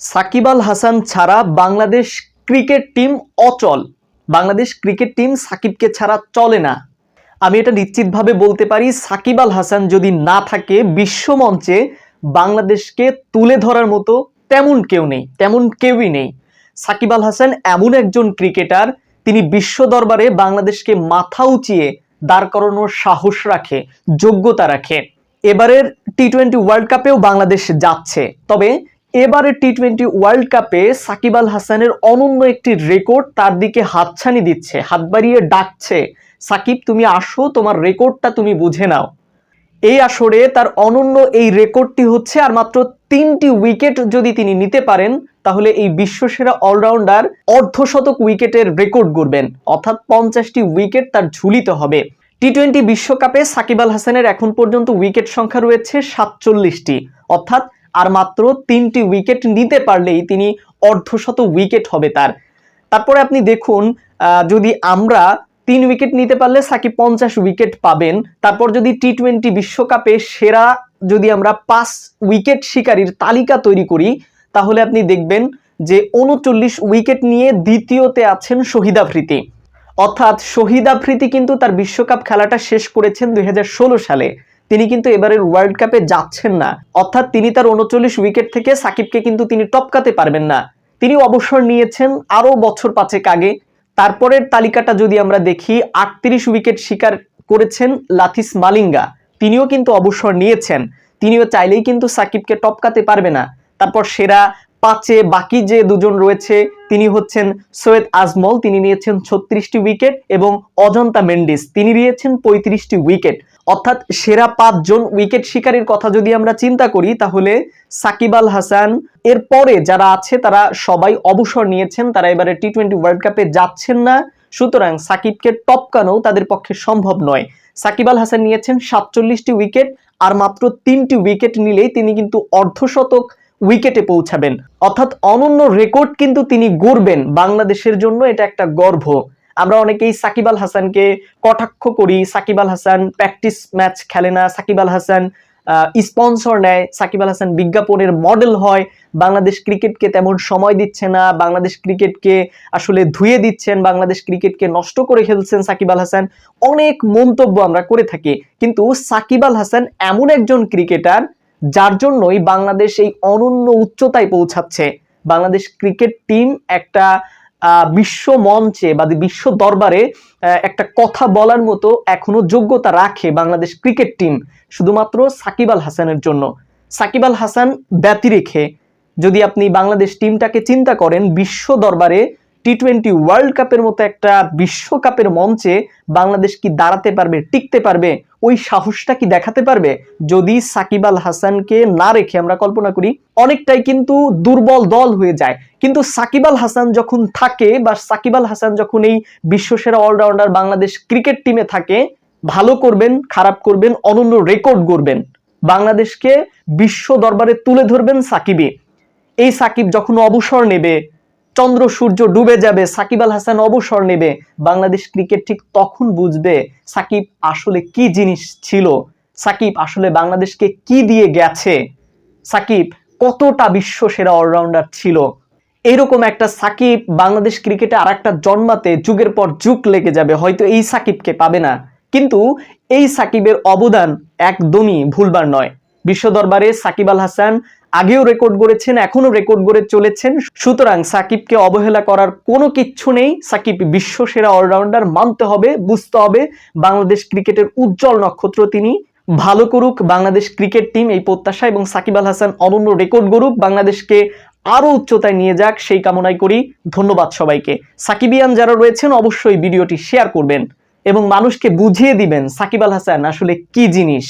সাকিব আল হাসান ছাড়া Bangladesh cricket team অচল। Bangladesh cricket team সাকিবকে ছাড়া চলে না। আমি এটা নিশ্চিতভাবে বলতে পারি, সাকিব আল হাসান যদি না থাকে বিশ্বমঞ্চে বাংলাদেশকে তুলে ধরার মতো তেমন কেউ নেই, তেমন কেউই নেই। সাকিব আল হাসান এমন একজন ক্রিকেটার, তিনি বিশ্ব দরবারে বাংলাদেশকে মাথা উঁচিয়ে দাঁড় করানোর সাহস রাখে, যোগ্যতা রাখে। এবারের টি টোয়েন্টি ওয়ার্ল্ড কাপেও বাংলাদেশ যাচ্ছে। তবে এবারে টি টোয়েন্টি ওয়ার্ল্ড কাপে সাকিব আল হাসানের অনন্য একটি রেকর্ড তার দিকে হাতছানি দিচ্ছে, হাত বাড়িয়ে ডাকছে। সাকিব, তুমি আসো, তোমার রেকর্ডটা তুমি বুঝে নাও। এই আসরে তার অনন্য এই রেকর্ডটি হচ্ছে আর মাত্র তিনটি উইকেট যদি তিনি নিতে পারেন, তাহলে এই বিশ্বসেরা অলরাউন্ডার অর্ধশতক উইকেটের রেকর্ড গড়বেন। অর্থাৎ পঞ্চাশটি উইকেট তার ঝুলিতে হবে। টি টোয়েন্টি বিশ্বকাপে সাকিব আল হাসানের এখন পর্যন্ত উইকেট সংখ্যা রয়েছে সাতচল্লিশটি। অর্থাৎ আর মাত্র তিনটি উইকেট নিতে পারলেই তিনি অর্ধশত উইকেট হবে তার। তারপরে আপনি দেখুন যদি আমরা তিন উইকেট নিতে পারলে সাকিব পঞ্চাশ উইকেট পাবেন। তারপর যদি টি টোয়েন্টি বিশ্বকাপে সেরা যদি আমরা পাঁচ উইকেট শিকারীর তালিকা তৈরি করি, তাহলে আপনি দেখবেন যে উনচল্লিশ উইকেট নিয়ে দ্বিতীয়তে আছেন শহীদ আফ্রিদি অর্থাৎ শহীদ আফ্রিদি কিন্তু তার বিশ্বকাপ খেলাটা শেষ করেছেন দুই হাজার ষোলো সালে। তিনি কিন্তু এবারের ওয়ার্ল্ড কাপে যাচ্ছেন না। অর্থাৎ তিনি তার উনচল্লিশ উইকেট থেকে সাকিবকে কিন্তু তিনি টপকাতে পারবেন না। তিনি অবসর নিয়েছেন আরও বছর পাঁচেক আগে। তারপরের তালিকাটা যদি আমরা দেখি, আটত্রিশ উইকেট শিকার করেছেন লাথিস মালিঙ্গা। তিনিও কিন্তু অবসর নিয়েছেন। তিনিও চাইলেই কিন্তু সাকিবকে টপকাতে পারবে না। তারপর সেরা পাঁচে বাকি যে দুজন রয়েছে, তিনি হচ্ছেন সৈয়দ আজমল, তিনি নিয়েছেন ছত্রিশটি উইকেট এবং অজন্তা মেন্ডিস, তিনি নিয়েছেন পঁয়ত্রিশটি উইকেট অর্থাৎ সেরা পাঁচজন উইকেট শিকারীর কথা যদি আমরা চিন্তা করি, তাহলে সাকিব আল হাসান এর পরে যারা আছে, তারা সবাই অবসর নিয়েছেন। তারা এবারে টি টোয়েন্টি ওয়ার্ল্ড কাপে যাচ্ছেন না। সুতরাং সাকিবকে টপকানো তাদের পক্ষে সম্ভব নয়। সাকিব আল হাসান নিয়েছেন সাতচল্লিশটি উইকেট আর মাত্র তিনটি উইকেট নিলেই তিনি কিন্তু অর্ধশতক উইকেটে পৌঁছাবেন। অর্থাৎ অনন্য রেকর্ড কিন্তু তিনি গড়বেন বাংলাদেশের জন্য। এটা একটা গর্ব। আমরা অনেকেই সাকিব আল হাসানকে কটাক্ষ করি, সাকিব আল হাসান প্র্যাকটিস ম্যাচ খেলে না, সাকিব আল হাসান স্পন্সর নেয়, সাকিব আল হাসান বিজ্ঞাপনের মডেল হয়, বাংলাদেশ ক্রিকেটকে তেমন সময় দিচ্ছে না, বাংলাদেশ ক্রিকেটকে আসলে ধুয়ে দিচ্ছেন, বাংলাদেশ ক্রিকেটকে নষ্ট করে খেলছেন সাকিব আল হাসান, অনেক মন্তব্য আমরা করে থাকি। কিন্তু সাকিব আল হাসান এমন একজন ক্রিকেটার যার জন্যই বাংলাদেশ এই অনন্য উচ্চতায় পৌঁছাচ্ছে। বাংলাদেশ ক্রিকেট টিম একটা বিশ্ব মঞ্চে বা বিশ্ব দরবারে একটা কথা বলার মতো এখনও যোগ্যতা রাখে বাংলাদেশ ক্রিকেট টিম, শুধুমাত্র সাকিব আল হাসানের জন্য। সাকিব আল হাসান ব্যতি রেখে যদি আপনি বাংলাদেশ টিমটাকে চিন্তা করেন, বিশ্ব দরবারে টি টোয়েন্টি ওয়ার্ল্ড কাপের মতো একটা বিশ্বকাপের মঞ্চে বাংলাদেশ কি দাঁড়াতে পারবে, টিকতে পারবে? ওই সাহসটা কি দেখাতে পারবে? যদি সাকিব আল হাসানকে না রেখে আমরা কল্পনা করি, অনেকটাই কিন্তু দুর্বল দল হয়ে যায়। কিন্তু সাকিব আল হাসান যখন থাকে বা সাকিব আল হাসান যখন এই বিশ্বসেরা অলরাউন্ডার বাংলাদেশ ক্রিকেট টিমে থাকে, ভালো করবেন, খারাপ করবেন, অনন্য রেকর্ড গড়বেন। বাংলাদেশকে বিশ্ব দরবারে তুলে ধরবেন সাকিবে এই সাকিব যখন অবসর নেবে চন্দ্র, সূর্য ডুবে যাবে, সাকিব আল হাসান অবসর নেবে, বাংলাদেশ ক্রিকেট ঠিক তখন বুঝবে সাকিব আসলে কি জিনিস ছিল, সাকিব আসলে বাংলাদেশকে কি দিয়ে গেছে, সাকিব কতটা বিশ্ব সেরা অলরাউন্ডার ছিল। এইরকম একটা সাকিব বাংলাদেশ ক্রিকেটে আর একটা জন্মাতে যুগের পর যুগ লেগে যাবে, হয়তো এই সাকিবকে পাবে না। কিন্তু এই সাকিবের অবদান একদমই ভুলবার নয়। বিশ্ব দরবারে সাকিব আল হাসান আগেও রেকর্ড গড়েছেন এখনও রেকর্ড গড়ে চলেছেন। সুতরাং সাকিবকে অবহেলা করার কোনো কিচ্ছু নেই। সাকিব বিশ্ব সেরা অলরাউন্ডার মানতে হবে, বুঝতে হবে। বাংলাদেশ ক্রিকেটের উজ্জ্বল নক্ষত্র তিনি। ভালো করুক, বাংলাদেশ ক্রিকেট টিম এই প্রত্যাশা এবং সাকিব আল হাসান অনন্য রেকর্ড গড়ুক। বাংলাদেশকে আরও উচ্চতায় নিয়ে যাক, সেই কামনাই করি। ধন্যবাদ সবাইকে। সাকিবিয়ান যারা রয়েছেন, অবশ্যই ভিডিওটি শেয়ার করবেন এবং মানুষকে বুঝিয়ে দিবেন সাকিব আল হাসান আসলে কি জিনিস।